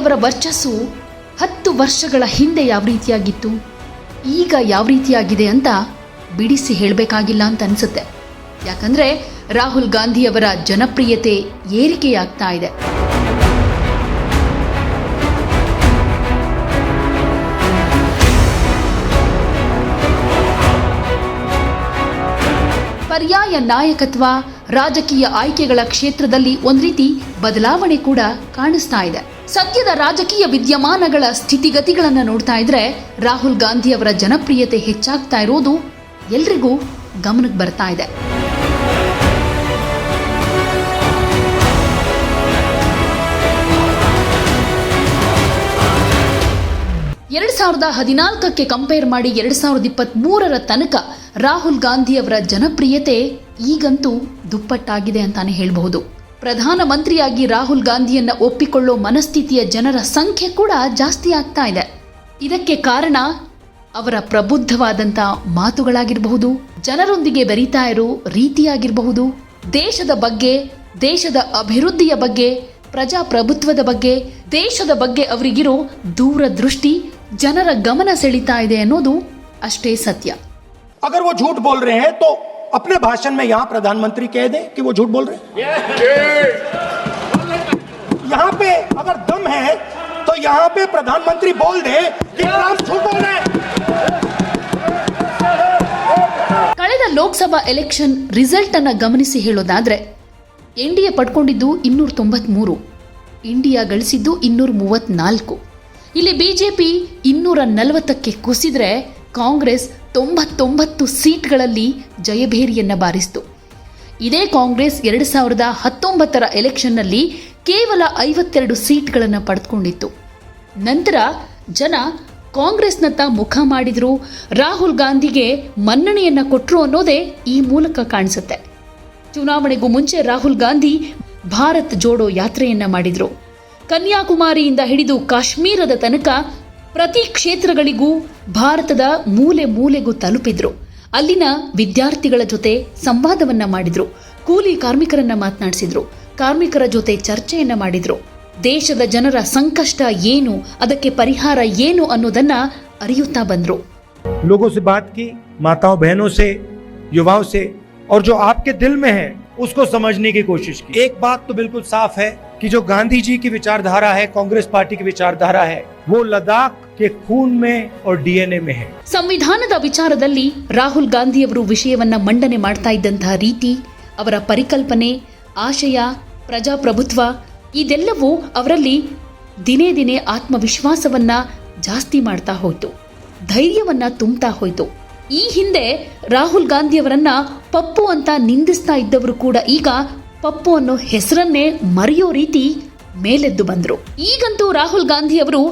ಅವರ ವರ್ಚಸ್ಸು ಹತ್ತು ವರ್ಷಗಳ ಹಿಂದೆ ಯಾವ ರೀತಿಯಾಗಿತ್ತು, ಈಗ ಯಾವ ರೀತಿಯಾಗಿದೆ ಅಂತ ಬಿಡಿಸಿ ಹೇಳಬೇಕಾಗಿಲ್ಲ ಅಂತ ಅನಿಸುತ್ತೆ. ಯಾಕಂದರೆ ರಾಹುಲ್ ಗಾಂಧಿಯವರ ಜನಪ್ರಿಯತೆ ಏರಿಕೆಯಾಗ್ತಾ ಇದೆ. ಪರ್ಯಾಯ ನಾಯಕತ್ವ ರಾಜಕೀಯ ಆಯ್ಕೆಗಳ ಕ್ಷೇತ್ರದಲ್ಲಿ ಒಂದು ರೀತಿ ಬದಲಾವಣೆ ಕೂಡ ಕಾಣಿಸ್ತಾ ಇದೆ. ಸದ್ಯದ ರಾಜಕೀಯ ವಿದ್ಯಮಾನಗಳ ಸ್ಥಿತಿಗತಿಗಳನ್ನು ನೋಡ್ತಾ ಇದ್ರೆ ರಾಹುಲ್ ಗಾಂಧಿ ಅವರ ಜನಪ್ರಿಯತೆ ಹೆಚ್ಚಾಗ್ತಾ ಇರೋದು ಎಲ್ರಿಗೂ ಗಮನಕ್ಕೆ ಬರ್ತಾ ಇದೆ. ಎರಡ್ ಸಾವಿರದ ಹದಿನಾಲ್ಕಕ್ಕೆ ಕಂಪೇರ್ ಮಾಡಿ ಎರಡ್ ಸಾವಿರದ ಇಪ್ಪತ್ತ್ ಮೂರರ ತನಕ ರಾಹುಲ್ ಗಾಂಧಿ ಅವರ ಜನಪ್ರಿಯತೆ ಈಗಂತೂ ದುಪ್ಪಟ್ಟಾಗಿದೆ ಅಂತಾನೆ ಹೇಳಬಹುದು. ಪ್ರಧಾನಮಂತ್ರಿಯಾಗಿ ರಾಹುಲ್ ಗಾಂಧಿಯನ್ನ ಒಪ್ಪಿಕೊಳ್ಳೋ ಮನಸ್ಥಿತಿಯ ಜನರ ಸಂಖ್ಯೆ ಕೂಡ ಜಾಸ್ತಿ ಆಗ್ತಾ ಇದೆ ಇದಕ್ಕೆ ಕಾರಣ ಅವರ ಪ್ರಬುದ್ಧವಾದಂಥ ಮಾತುಗಳಾಗಿರಬಹುದು ಜನರೊಂದಿಗೆ ಬೆರೀತಾ ಇರೋ ರೀತಿಯಾಗಿರಬಹುದು ದೇಶದ ಬಗ್ಗೆ ದೇಶದ ಅಭಿವೃದ್ಧಿಯ ಬಗ್ಗೆ ಪ್ರಜಾಪ್ರಭುತ್ವದ ಬಗ್ಗೆ ದೇಶದ ಬಗ್ಗೆ ಅವರಿಗಿರೋ ದೂರದೃಷ್ಟಿ ಜನರ ಗಮನ ಸೆಳೀತಾ ಇದೆ ಅನ್ನೋದು ಅಷ್ಟೇ ಸತ್ಯ अगर वो झूठ बोल रहे हैं तो अपने भाषण में यहां प्रधानमंत्री कह दें कि वो झूठ बोल रहे हैं यहां पे अगर दम है तो यहां पे प्रधानमंत्री बोल दे कि ट्रंप झूठ बोल रहे हैं ಕಳೆದ ಲೋಕಸಭಾ ಎಲೆಕ್ಷನ್ ರಿಸಲ್ಟ್ ಅನ್ನ ಗಮನಿಸಿ ಹೇಳೋದಾದ್ರೆ ಎನ್ ಡಿ ಎ ಪಡ್ಕೊಂಡಿದ್ದು ಇನ್ನೂರ ತೊಂಬತ್ಮೂರು ಇಂಡಿಯಾ ಗಳಿಸಿದ್ದು ಇನ್ನೂರ ಮೂವತ್ನಾಲ್ಕು ಇಲ್ಲಿ ಬಿಜೆಪಿ ಇನ್ನೂರ ನಲವತ್ತಕ್ಕೆ ಕುಸಿದ್ರೆ ಕಾಂಗ್ರೆಸ್ ತೊಂಬತ್ತೊಂಬತ್ತು ಸೀಟ್ಗಳಲ್ಲಿ ಜಯಭೇರಿಯನ್ನು ಬಾರಿಸಿತು. ಇದೇ ಕಾಂಗ್ರೆಸ್ ಎರಡು ಸಾವಿರದ ಹತ್ತೊಂಬತ್ತರ ಎಲೆಕ್ಷನ್ನಲ್ಲಿ ಕೇವಲ ಐವತ್ತೆರಡು ಸೀಟ್ಗಳನ್ನು ಪಡೆದುಕೊಂಡಿತ್ತು. ನಂತರ ಜನ ಕಾಂಗ್ರೆಸ್ನತ್ತ ಮುಖ ಮಾಡಿದ್ರು, ರಾಹುಲ್ ಗಾಂಧಿಗೆ ಮನ್ನಣೆಯನ್ನು ಕೊಟ್ಟರು ಅನ್ನೋದೇ ಈ ಮೂಲಕ ಕಾಣಿಸುತ್ತೆ. ಚುನಾವಣೆಗೂ ಮುಂಚೆ ರಾಹುಲ್ ಗಾಂಧಿ ಭಾರತ್ ಜೋಡೋ ಯಾತ್ರೆಯನ್ನ ಮಾಡಿದ್ರು. ಕನ್ಯಾಕುಮಾರಿಯಿಂದ ಹಿಡಿದು ಕಾಶ್ಮೀರದ ತನಕ ಪ್ರತಿ ಕ್ಷೇತ್ರಗಳಿಗೂ ಭಾರತದ ಮೂಲೆ ಮೂಲೆಗೂ ತಲುಪಿದ್ರು ಅಲ್ಲಿನ ವಿದ್ಯಾರ್ಥಿಗಳ ಜೊತೆ ಸಂವಾದವನ್ನ ಮಾಡಿದ್ರು ಕೂಲಿ ಕಾರ್ಮಿಕರನ್ನ ಮಾತನಾಡಿಸಿದ್ರು ಕಾರ್ಮಿಕರ ಜೊತೆ ಚರ್ಚೆಯನ್ನ ಮಾಡಿದ್ರು ದೇಶದ ಜನರ ಸಂಕಷ್ಟ ಏನು ಅದಕ್ಕೆ ಪರಿಹಾರ ಏನು ಅನ್ನೋದನ್ನ ಅರಿಯುತ್ತಾ ಬಂದ್ರು लोगों से बात की माताओं बहनों से युवाओं से और जो आपके दिल में है उसको समझने की कोशिश की एक बात तो बिल्कुल साफ है कि जो गांधी जी की विचारधारा है कांग्रेस पार्टी की विचारधारा है वो लद्दाख के खून में और डीएनए में है ಸಂವಿಧಾನದ ವಿಚಾರದಲ್ಲಿ ರಾಹುಲ್ ಗಾಂಧಿಯವರು ವಿಷಯವನ್ನ ಮಂಡನೆ ಮಾಡ್ತಾ ಇದ್ದಂತಹ ರೀತಿ ಅವರ ಪರಿಕಲ್ಪನೆ ಆಶಯ ಪ್ರಜಾಪ್ರಭುತ್ವ ಇದೆಲ್ಲವೂ ಅವರಲ್ಲಿ ದಿನೇ ದಿನೇ ಆತ್ಮವಿಶ್ವಾಸವನ್ನ ಜಾಸ್ತಿ ಮಾಡ್ತಾ ಹೋಯ್ತು ಧೈರ್ಯವನ್ನ ತುಂಬ್ತಾ ಹೋಯ್ತು ಈ ಹಿಂದೆ ರಾಹುಲ್ ಗಾಂಧಿಯವರನ್ನ ಪಪ್ಪು ಅಂತ ನಿಂದಿಸ್ತಾ ಇದ್ದವರು ಕೂಡ ಈಗ ಪಪ್ಪು ಅನ್ನೋ ಹೆಸರನ್ನೇ ಮರೆಯೋ ರೀತಿ ಮೇಲೆದ್ದು ಬಂದರು. ಈಗಂತೂ ರಾಹುಲ್ ಗಾಂಧಿ ಅವರು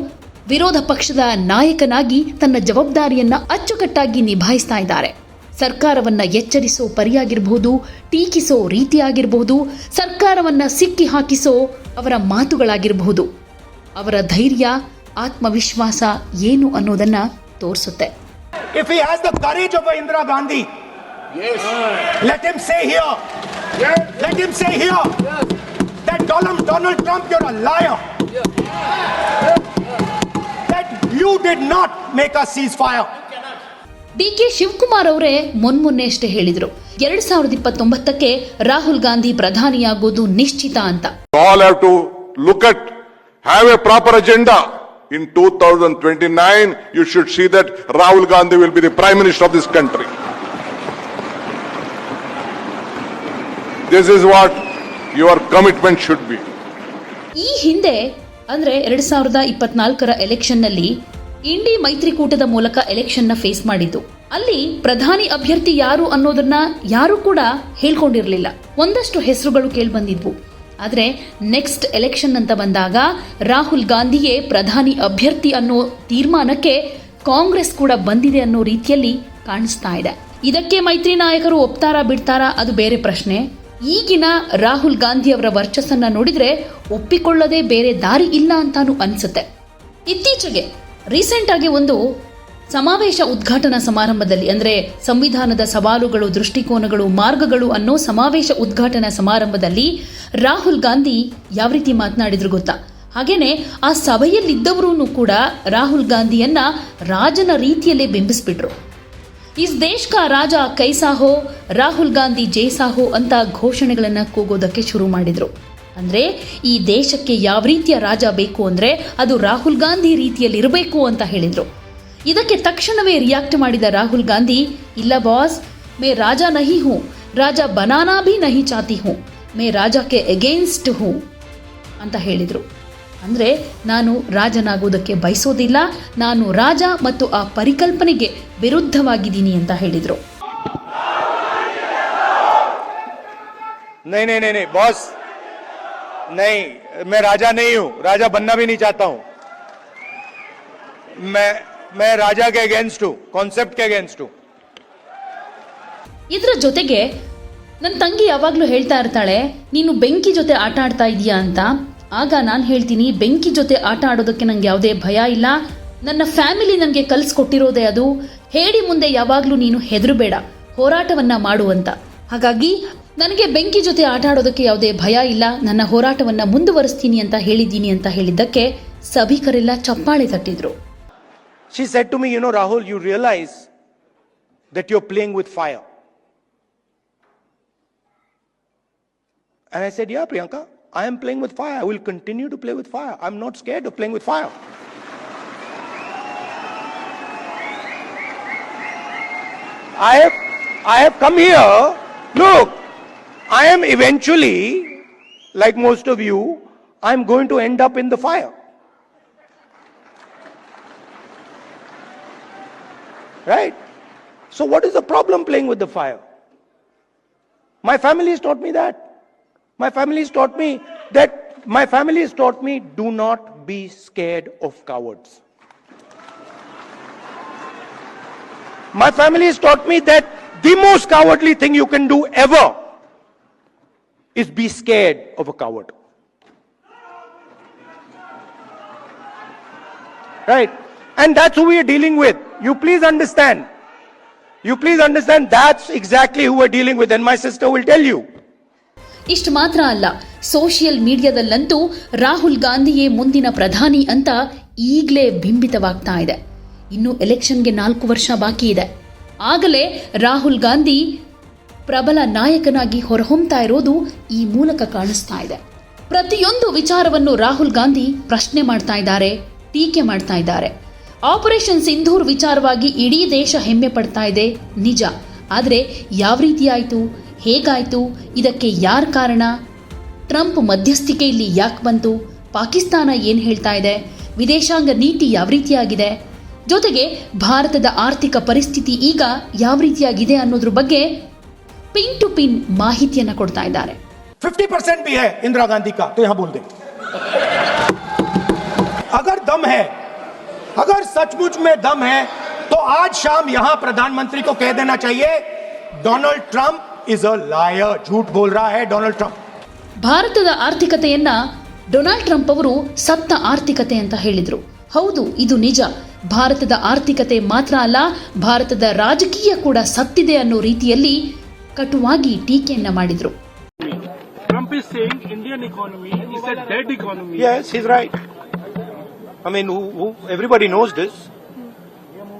ವಿರೋಧ ಪಕ್ಷದ ನಾಯಕನಾಗಿ ತನ್ನ ಜವಾಬ್ದಾರಿಯನ್ನ ಅಚ್ಚುಕಟ್ಟಾಗಿ ನಿಭಾಯಿಸ್ತಾ ಇದ್ದಾರೆ. ಸರ್ಕಾರವನ್ನ ಎಚ್ಚರಿಸೋ ಪರಿಯಾಗಿರಬಹುದು ಟೀಕಿಸೋ ರೀತಿಯಾಗಿರಬಹುದು ಸರ್ಕಾರವನ್ನ ಸಿಕ್ಕಿ ಹಾಕಿಸೋ ಅವರ ಮಾತುಗಳಾಗಿರಬಹುದು ಅವರ ಧೈರ್ಯ ಆತ್ಮವಿಶ್ವಾಸ ಏನು ಅನ್ನೋದನ್ನ ತೋರಿಸುತ್ತೆ. If he has the courage of Indira Gandhi let him say say Yes. Let him say here yes. that Donald, Trump, you're a liar. That you did not make a ceasefire. D K Shivakumar ಅವರೇ ಮೊನ್ಮೊನ್ನೆಯಷ್ಟೇ ಹೇಳಿದ್ರು ಎರಡ್ ಸಾವಿರದ ಇಪ್ಪತ್ತೊಂಬತ್ತಕ್ಕೆ ರಾಹುಲ್ ಗಾಂಧಿ ಪ್ರಧಾನಿಯಾಗುವುದು ನಿಶ್ಚಿತ ಅಂತ all have to look at have a twenty nine you should see Rahul Gandhi will be prime minister of this country This is what your commitment should be ಈ ಹಿಂದೆ, ಅಂದ್ರೆ ಎರಡ್ ಸಾವಿರದ ಇಪ್ಪತ್ನಾಲ್ಕರ ಎಲೆಕ್ಷನ್ನಲ್ಲಿ ಇಂಡಿ ಮೈತ್ರಿಕೂಟದ ಮೂಲಕ ಎಲೆಕ್ಷನ್ನ ಫೇಸ್ ಮಾಡಿದ್ದು. ಅಲ್ಲಿ ಪ್ರಧಾನಿ ಅಭ್ಯರ್ಥಿ ಯಾರು ಅನ್ನೋದನ್ನ ಯಾರು ಕೂಡ ಹೇಳ್ಕೊಂಡಿರ್ಲಿಲ್ಲ. ಒಂದಷ್ಟು ಹೆಸರುಗಳು ಕೇಳ್ಬಂದಿದ್ವು ಆದ್ರೆ ನೆಕ್ಸ್ಟ್ ಎಲೆಕ್ಷನ್ ಅಂತ ಬಂದಾಗ ರಾಹುಲ್ ಗಾಂಧಿಯೇ ಪ್ರಧಾನಿ ಅಭ್ಯರ್ಥಿ ಅನ್ನೋ ತೀರ್ಮಾನಕ್ಕೆ ಕಾಂಗ್ರೆಸ್ ಕೂಡ ಬಂದಿದೆ ಅನ್ನೋ ರೀತಿಯಲ್ಲಿ ಕಾಣಿಸ್ತಾ ಇದೆ. ಇದಕ್ಕೆ ಮೈತ್ರಿ ನಾಯಕರು ಒಪ್ತಾರಾ ಬಿಡ್ತಾರಾ ಅದು ಬೇರೆ ಪ್ರಶ್ನೆ. ಈಗಿನ ರಾಹುಲ್ ಗಾಂಧಿ ಅವರ ವರ್ಚಸ್ಸನ್ನ ನೋಡಿದ್ರೆ ಒಪ್ಪಿಕೊಳ್ಳದೆ ಬೇರೆ ದಾರಿ ಇಲ್ಲ ಅಂತಾನು ಅನ್ಸುತ್ತೆ. ಇತ್ತೀಚೆಗೆ ರೀಸೆಂಟ್ ಆಗಿ ಒಂದು ಸಮಾವೇಶ ಉದ್ಘಾಟನಾ ಸಮಾರಂಭದಲ್ಲಿ, ಅಂದ್ರೆ ಸಂವಿಧಾನದ ಸವಾಲುಗಳು, ದೃಷ್ಟಿಕೋನಗಳು, ಮಾರ್ಗಗಳು ಅನ್ನೋ ಸಮಾವೇಶ ಉದ್ಘಾಟನಾ ಸಮಾರಂಭದಲ್ಲಿ ರಾಹುಲ್ ಗಾಂಧಿ ಯಾವ ರೀತಿ ಮಾತನಾಡಿದ್ರು ಗೊತ್ತಾ? ಹಾಗೇನೆ ಆ ಸಭೆಯಲ್ಲಿದ್ದವರೂ ಕೂಡ ರಾಹುಲ್ ಗಾಂಧಿಯನ್ನ ರಾಜನ ರೀತಿಯಲ್ಲೇ ಬಿಂಬಿಸ್ಬಿಟ್ರು. ಇಸ್ ದೇಶ್ ಕಾ ರಾಜ ಕೈಸಾ ಹೋ ರಾಹುಲ್ ಗಾಂಧಿ ಜೈಸಾ ಹೋ ಅಂತ ಘೋಷಣೆಗಳನ್ನ ಕೂಗೋದಕ್ಕೆ ಶುರು ಮಾಡಿದ್ರು. ಅಂದ್ರೆ ಈ ದೇಶಕ್ಕೆ ಯಾವ ರೀತಿಯ ರಾಜ ಬೇಕು ಅಂದ್ರೆ ಅದು ರಾಹುಲ್ ಗಾಂಧಿ ರೀತಿಯಲ್ಲಿ ಇರಬೇಕು ಅಂತ ಹೇಳಿದ್ರು. ಇದಕ್ಕೆ ತಕ್ಷಣವೇ ರಿಯಾಕ್ಟ್ ಮಾಡಿದ ರಾಹುಲ್ ಗಾಂಧಿ, ಇಲ್ಲ ಬಾಸ್, ಮೇ ರಾಜ ನಹಿ ಹೂ, ರಾಜ ಬನಾನಾ ಭಿ ನಹಿ ಚಾತಿ ಹೂ, ಮೇ ರಾಜಕ್ಕೆ ಅಗೇನ್ಸ್ಟ್ ಹೂ ಅಂತ ಹೇಳಿದರು. ಅಂದರೆ ನಾನು ರಾಜನಾಗುವುದಕ್ಕೆ ಬಯಸೋದಿಲ್ಲ ನಾನು ರಾಜ ಮತ್ತು ಆ ಪರಿಕಲ್ಪನೆಗೆ ವಿರುದ್ಧವಾಗಿದ್ದೀನಿ ಅಂತ ಹೇಳಿದರು नहीं नहीं नहीं नहीं बॉस नहीं मैं राजा नहीं हूं राजा बनना भी नहीं चाहता हूं मैं मैं राजा के अगेंस्ट हूं कॉन्सेप्ट के अगेंस्ट हूं ಇದರ ಜೊತೆಗೆ ನನ್ನ ತಂಗಿ ಯಾವಾಗಲೂ ಹೇಳ್ತಾ ಇರ್ತಾಳೆ ನೀನು ಬೆಂಕಿ ಜೊತೆ ಆಟ ಆಡ್ತಾ ಇದೀಯಾ ಅಂತ ಆಗ ನಾನು ಹೇಳ್ತೀನಿ ಬೆಂಕಿ ಜೊತೆ ಆಟ ಆಡೋದಕ್ಕೆ ನಂಗೆ ಯಾವುದೇ ಭಯ ಇಲ್ಲ. ನನ್ನ ಫ್ಯಾಮಿಲಿ ನನಗೆ ಕಲಿಸ್ಕೊಟ್ಟಿರೋದೇ ಅದು. ಹೇಳಿ ಮುಂದೆ ಯಾವಾಗಲೂ ನೀನು ಹೆದರಬೇಡ ಹೋರಾಟವನ್ನ ಮಾಡು ಅಂತ. ಹಾಗಾಗಿ ನನಗೆ ಬೆಂಕಿ ಜೊತೆ ಆಟ ಆಡೋದಕ್ಕೆ ಯಾವುದೇ ಭಯ ಇಲ್ಲ. ನನ್ನ ಹೋರಾಟವನ್ನ ಮುಂದುವರಿಸ್ತೀನಿ ಅಂತ ಹೇಳಿದ್ದೀನಿ ಅಂತ ಹೇಳಿದ್ದಕ್ಕೆ ಸಭಿಕರೆಲ್ಲ ಚಪ್ಪಾಳೆ ತಟ್ಟಿದ್ರು. She said to me you know Rahul you realise that you playing with fire I said, Yeah, Priyanka, I am playing with fire. I will continue to play with fire. I'm not scared of playing with fire. I have, I have come here. Look, I am eventually, like most of you, I'm going to end up in the fire. Right? So, what is the problem playing with the fire? My family has taught me that. My family has taught me that my family has taught me do not be scared of cowards. My family has taught me that the most cowardly thing you can do ever is be scared of a coward. Right? And that's who we are dealing with. You please understand. You please understand that's exactly who we're dealing with, and my sister will tell you. ಇಷ್ಟು ಮಾತ್ರ ಅಲ್ಲ social ಮೀಡಿಯಾದಲ್ಲಂತೂ Rahul ಗಾಂಧಿಯೇ ಮುಂದಿನ ಪ್ರಧಾನಿ ಅಂತ ಈಗಲೇ ಬಿಂಬಿತವಾಗ್ತಾ ಇದೆ. ಇನ್ನು ಎಲೆಕ್ಷನ್ಗೆ ನಾಲ್ಕು ವರ್ಷ ಬಾಕಿ ಇದೆ. ಆಗಲೇ ರಾಹುಲ್ ಗಾಂಧಿ ಪ್ರಬಲ ನಾಯಕನಾಗಿ ಹೊರಹೊಮ್ತಾ ಇರೋದು ಈ ಮೂಲಕ ಕಾಣಿಸ್ತಾ ಇದೆ. ಪ್ರತಿಯೊಂದು ವಿಚಾರವನ್ನು ರಾಹುಲ್ ಗಾಂಧಿ ಪ್ರಶ್ನೆ ಮಾಡ್ತಾ ಇದ್ದಾರೆ, ಟೀಕೆ ಮಾಡ್ತಾ ಇದ್ದಾರೆ. ಆಪರೇಷನ್ ಸಿಂಧೂರ್ ವಿಚಾರವಾಗಿ ಇಡೀ ದೇಶ ಹೆಮ್ಮೆ ಪಡ್ತಾ ಇದೆ, ನಿಜ. ಆದರೆ ಯಾವ ರೀತಿಯಾಯಿತು ಹೇಗಾಯಿತು ಇದಕ್ಕೆ ಯಾರ ಕಾರಣ ಟ್ರಂಪ್ ಮಧ್ಯಸ್ಥಿಕೆಯಲ್ಲಿ ಯಾಕೆ ಬಂತು ಪಾಕಿಸ್ತಾನ ಏನು ಹೇಳ್ತಾ ಇದೆ ವಿದೇಶಾಂಗ ನೀತಿ ಯಾವ ರೀತಿಯಾಗಿದೆ ಜೊತೆಗೆ ಭಾರತದ ಆರ್ಥಿಕ ಪರಿಸ್ಥಿತಿ ಈಗ ಯಾವ ರೀತಿಯಾಗಿದೆ ಅನ್ನೋದ್ರ ಬಗ್ಗೆ ಪಿನ್ ಟು ಪಿನ್ ಮಾಹಿತಿಯನ್ನು ಕೊಡ್ತಾ ಇದ್ದಾರೆ 50 परसेंट भी है इंदिरा गांधी का तो यहां बोल दे अगर दम है अगर सचमुच में दम है तो आज शाम यहां प्रधानमंत्री को कह देना चाहिए Donald Trump is a liar ಝೂಟ್ ಬೋಲ್ ರಾ ಹೇ ಡೊನಾಲ್ಡ್ ಟ್ರಂಪ್ ಭಾರತದ ಆರ್ಥಿಕತೆಯನ್ನ ಡೊನಾಲ್ಡ್ ಟ್ರಂಪ್ ಅವರು ಸತ್ತ ಆರ್ಥಿಕತೆ ಅಂತ ಹೇಳಿದರು. ಹೌದು ಇದು ನಿಜ. ಭಾರತದ ಆರ್ಥಿಕತೆ ಮಾತ್ರ ಅಲ್ಲ ಭಾರತದ ರಾಜಕೀಯ ಕೂಡ ಸತ್ತಿದೆ ಅನ್ನೋ ರೀತಿಯಲ್ಲಿ ಕಟುವಾಗಿ ಟೀಕೆಯನ್ನ ಮಾಡಿದರು. I is who, I mean knows knows this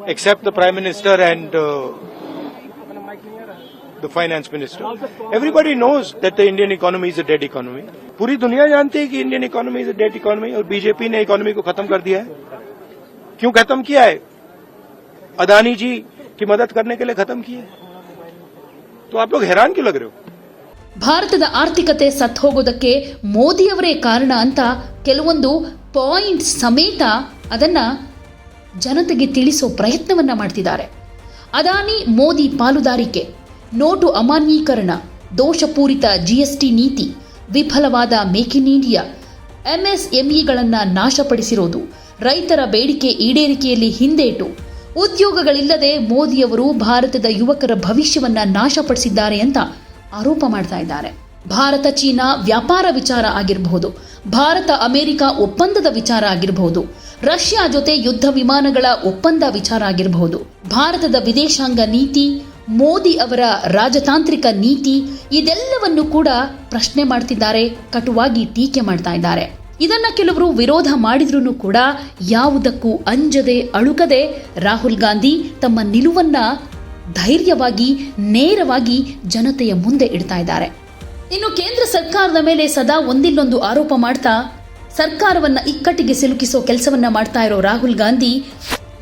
except Prime prime minister and the Finance Minister. Everybody knows that the Indian economy is a dead economy. पूरी दुनिया जानती है कि Indian economy is a dead economy और BJP ने economy को खत्म कर दिया है क्यों खत्म किया है अदानी जी की मदद करने के लिए खत्म किया है तो आप लोग हैरान क्यों लग रहे हो ಭಾರತದ ಆರ್ಥಿಕತೆ ಸತ್ ಹೋಗೋದಕ್ಕೆ ಮೋದಿಯವರೇ ಕಾರಣ ಅಂತ ಕೆಲವೊಂದು ಪಾಯಿಂಟ್ ಸಮೇತ ಅದನ್ನ ಜನತೆಗೆ ತಿಳಿಸೋ ಪ್ರಯತ್ನವನ್ನ ಮಾಡ್ತಿದ್ದಾರೆ ಅದಾನಿ ಮೋದಿ ಪಾಲುದಾರಿಕೆ ನೋಟು ಅಮಾನ್ಯೀಕರಣ, ದೋಷಪೂರಿತ ಜಿಎಸ್ಟಿ ನೀತಿ, ವಿಫಲವಾದ ಮೇಕ್ ಇನ್ ಇಂಡಿಯಾ ಎಂಎಸ್ಎಂಇಗಳನ್ನು ನಾಶಪಡಿಸಿರೋದು, ರೈತರ ಬೇಡಿಕೆ ಈಡೇರಿಕೆಯಲ್ಲಿ ಹಿಂದೇಟು. ಉದ್ಯೋಗಗಳಿಲ್ಲದೆ ಮೋದಿಯವರು ಭಾರತದ ಯುವಕರ ಭವಿಷ್ಯವನ್ನು ನಾಶಪಡಿಸಿದ್ದಾರೆ ಅಂತ ಆರೋಪ ಮಾಡ್ತಾ ಇದ್ದಾರೆ. ಭಾರತ ಚೀನಾ ವ್ಯಾಪಾರ ವಿಚಾರ ಆಗಿರಬಹುದು, ಭಾರತ ಅಮೆರಿಕ ಒಪ್ಪಂದದ ವಿಚಾರ ಆಗಿರಬಹುದು, ರಷ್ಯಾ ಜೊತೆ ಯುದ್ಧ ವಿಮಾನಗಳ ಒಪ್ಪಂದ ವಿಚಾರ ಆಗಿರಬಹುದು, ಭಾರತದ ವಿದೇಶಾಂಗ ನೀತಿ ಮೋದಿ ಅವರ ರಾಜತಾಂತ್ರಿಕ ನೀತಿ ಇದೆಲ್ಲವನ್ನು ಕೂಡ ಪ್ರಶ್ನೆ ಮಾಡ್ತಿದ್ದಾರೆ, ಕಟುವಾಗಿ ಟೀಕೆ ಮಾಡ್ತಾ ಇದ್ದಾರೆ. ಇದನ್ನ ಕೆಲವರು ವಿರೋಧ ಮಾಡಿದ್ರೂ ಕೂಡ ಯಾವುದಕ್ಕೂ ಅಂಜದೆ ಅಳುಕದೆ ರಾಹುಲ್ ಗಾಂಧಿ ತಮ್ಮ ನಿಲುವನ್ನ ಧೈರ್ಯವಾಗಿ, ನೇರವಾಗಿ ಜನತೆಯ ಮುಂದೆ ಇಡ್ತಾ ಇದ್ದಾರೆ. ಇನ್ನು ಕೇಂದ್ರ ಸರ್ಕಾರದ ಮೇಲೆ ಸದಾ ಒಂದಿಲ್ಲೊಂದು ಆರೋಪ ಮಾಡ್ತಾ ಸರ್ಕಾರವನ್ನ ಇಕ್ಕಟ್ಟಿಗೆ ಸಿಲುಕಿಸೋ ಕೆಲಸವನ್ನ ಮಾಡ್ತಾ ಇರೋ ರಾಹುಲ್ ಗಾಂಧಿ,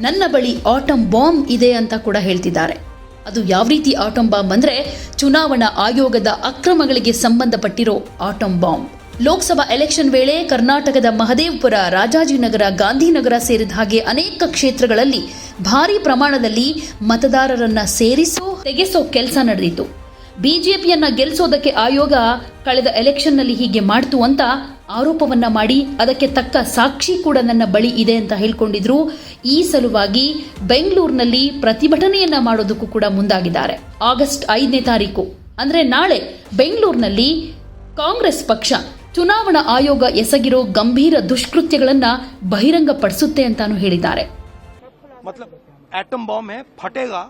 ನನ್ನ ಬಳಿ ಆಟಮ್ ಬಾಂಬ್ ಇದೆ ಅಂತ ಕೂಡ ಹೇಳ್ತಿದ್ದಾರೆ. ಅದು ಯಾವ ರೀತಿ ಆಟಂ ಬಾಂಬ್ ಅಂದ್ರೆ ಚುನಾವಣಾ ಆಯೋಗದ ಅಕ್ರಮಗಳಿಗೆ ಸಂಬಂಧಪಟ್ಟಿರೋ ಆಟಂ ಬಾಂಬ್. ಲೋಕಸಭಾ ಎಲೆಕ್ಷನ್ ವೇಳೆ ಕರ್ನಾಟಕದ ಮಹದೇವಪುರ, ರಾಜಾಜಿನಗರ, ಗಾಂಧಿನಗರ ಸೇರಿದ ಹಾಗೆ ಅನೇಕ ಕ್ಷೇತ್ರಗಳಲ್ಲಿ ಭಾರಿ ಪ್ರಮಾಣದಲ್ಲಿ ಮತದಾರರನ್ನ ಸೇರಿಸೋ, ತೆಗೆಸೋ ಕೆಲಸ ನಡೆದಿತ್ತು. ಬಿಜೆಪಿಯನ್ನ ಗೆಲ್ಲಿಸೋದಕ್ಕೆ ಆಯೋಗ ಕಳೆದ ಎಲೆಕ್ಷನ್ನಲ್ಲಿ ಹೀಗೆ ಮಾಡ್ತು ಅಂತ ಆರೋಪವನ್ನ ಮಾಡಿ ಅದಕ್ಕೆ ತಕ್ಕ ಸಾಕ್ಷಿ ಕೂಡ ನನ್ನ ಬಳಿ ಇದೆ ಅಂತ ಹೇಳ್ಕೊಂಡಿದ್ರು ಈ ಸಲುವಾಗಿ ಬೆಂಗಳೂರಿನಲ್ಲಿ ಪ್ರತಿಭಟನೆಯನ್ನ ಮಾಡೋದಕ್ಕೂ ಕೂಡ ಮುಂದಾಗಿದ್ದಾರೆ ಆಗಸ್ಟ್ ಐದನೇ ತಾರೀಕು ಅಂದ್ರೆ ನಾಳೆ ಬೆಂಗಳೂರಿನಲ್ಲಿ ಕಾಂಗ್ರೆಸ್ ಪಕ್ಷ ಚುನಾವಣಾ ಆಯೋಗ ಎಸಗಿರೋ ಗಂಭೀರ ದುಷ್ಕೃತ್ಯಗಳನ್ನ ಬಹಿರಂಗಪಡಿಸುತ್ತೆ ಅಂತಾನು ಹೇಳಿದ್ದಾರೆ मतलब एटम बॉम्ब है फटेगा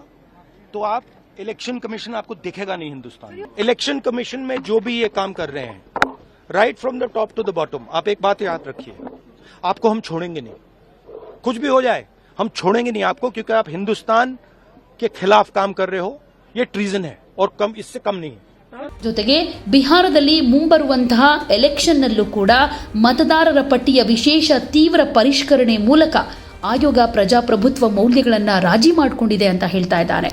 तो आप इलेक्शन कमीशन आपको दिखेगा नहीं हिंदुस्तान में। इलेक्शन कमीशन में जो भी ये काम कर रहे हैं right from the top to the bottom आप एक बात याद रखिए आपको हम छोड़ेंगे नहीं कुछ भी हो जाए हम छोड़ेंगे नहीं आपको क्योंकि आप हिंदुस्तान के खिलाफ काम कर रहे हो ये ट्रीजन है और कम इससे कम नहीं है ಜೊತೆಗೆ ಬಿಹಾರದಲ್ಲಿ ಮುಂಬರುವಂತಹ ಎಲೆಕ್ಷನ್ನಲ್ಲೂ ಕೂಡ ಮತದಾರರ ಪಟ್ಟಿಯ ವಿಶೇಷ ತೀವ್ರ ಪರಿಷ್ಕರಣೆ ಮೂಲಕ ಆಯೋಗ ಪ್ರಜಾಪ್ರಭುತ್ವ ಮೌಲ್ಯಗಳನ್ನ ರಾಜಿ ಮಾಡಿಕೊಂಡಿದೆ ಅಂತ ಹೇಳ್ತಾ ಇದ್ದಾರೆ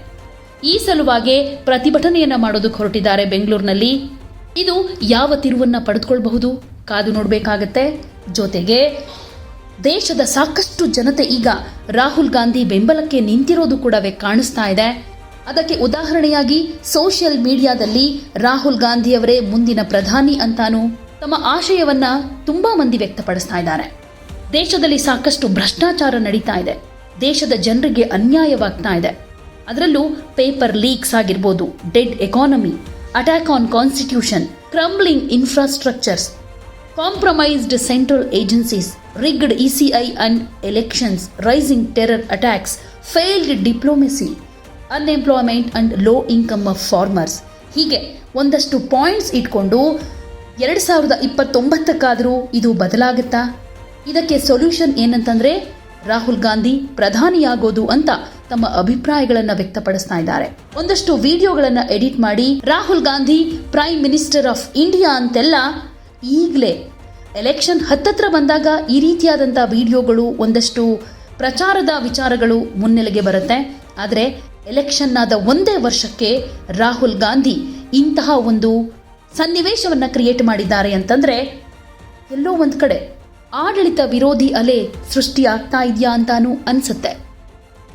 ಈ ಸಲುವಾಗಿ ಪ್ರತಿಭಟನೆಯನ್ನ ಮಾಡೋದಕ್ಕೆ ಹೊರಟಿದ್ದಾರೆ ಬೆಂಗಳೂರಿನಲ್ಲಿ ಇದು ಯಾವ ತಿರುವನ್ನ ಪಡೆದುಕೊಳ್ಬಹುದು? ಕಾದು ನೋಡಬೇಕಾಗತ್ತೆ. ಜೊತೆಗೆ, ದೇಶದ ಸಾಕಷ್ಟು ಜನತೆ ಈಗ ರಾಹುಲ್ ಗಾಂಧಿ ಬೆಂಬಲಕ್ಕೆ ನಿಂತಿರೋದು ಕೂಡವೇ ಕಾಣಿಸ್ತಾ ಇದೆ. ಅದಕ್ಕೆ ಉದಾಹರಣೆಯಾಗಿ, ಸೋಷಿಯಲ್ ಮೀಡಿಯಾದಲ್ಲಿ ರಾಹುಲ್ ಗಾಂಧಿಯವರೇ ಮುಂದಿನ ಪ್ರಧಾನಿ ಅಂತಾನು ತಮ್ಮ ಆಶಯವನ್ನ ತುಂಬಾ ಮಂದಿ ವ್ಯಕ್ತಪಡಿಸ್ತಾ ಇದ್ದಾರೆ. ದೇಶದಲ್ಲಿ ಸಾಕಷ್ಟು ಭ್ರಷ್ಟಾಚಾರ ನಡೀತಾ ಇದೆ. ದೇಶದ ಜನರಿಗೆ ಅನ್ಯಾಯವಾಗ್ತಾ ಇದೆ. ಅದರಲ್ಲೂ ಪೇಪರ್ ಲೀಕ್ಸ್ ಆಗಿರ್ಬೋದು, dead economy attack on constitution, crumbling infrastructures, compromised central agencies, rigged ECI and elections, rising terror attacks, failed diplomacy, unemployment and low income of farmers. ಹೀಗೆ ಒಂದಷ್ಟು ಪಾಯಿಂಟ್ಸ್ ಇಟ್ಕೊಂಡು ಎರಡು ಸಾವಿರದ ಇಪ್ಪತ್ತೊಂಬತ್ತಕ್ಕಾದರೂ ಇದು ಬದಲಾಗುತ್ತಾ ಇದಕ್ಕೆ ಸೊಲ್ಯೂಷನ್ Rahul ರಾಹುಲ್ ಗಾಂಧಿ ಪ್ರಧಾನಿಯಾಗೋದು ಅಂತ ತಮ್ಮ ಅಭಿಪ್ರಾಯಗಳನ್ನು ವ್ಯಕ್ತಪಡಿಸ್ತಾ ಇದ್ದಾರೆ. ಒಂದಷ್ಟು ವಿಡಿಯೋಗಳನ್ನು ಎಡಿಟ್ ಮಾಡಿ, Rahul Gandhi prime minister of India ಅಂತೆಲ್ಲ ಈಗಲೇ ಎಲೆಕ್ಷನ್ ಹತ್ತತ್ರ ಬಂದಾಗ ಈ ರೀತಿಯಾದಂಥ ವಿಡಿಯೋಗಳು ಒಂದಷ್ಟು ಪ್ರಚಾರದ ವಿಚಾರಗಳು ಮುನ್ನೆಲೆಗೆ ಬರುತ್ತೆ. ಆದರೆ ಎಲೆಕ್ಷನ್ ಆದ ಒಂದೇ ವರ್ಷಕ್ಕೆ ರಾಹುಲ್ ಗಾಂಧಿ ಇಂತಹ ಒಂದು ಸನ್ನಿವೇಶವನ್ನು ಕ್ರಿಯೇಟ್ ಮಾಡಿದ್ದಾರೆ ಅಂತಂದ್ರೆ ಎಲ್ಲೋ ಒಂದು ಕಡೆ ಆಡಳಿತ ವಿರೋಧಿ ಅಲೆ ಸೃಷ್ಟಿ ಆಗ್ತಾ ಇದೆಯಾ ಅಂತಾನೂ ಅನ್ಸುತ್ತೆ.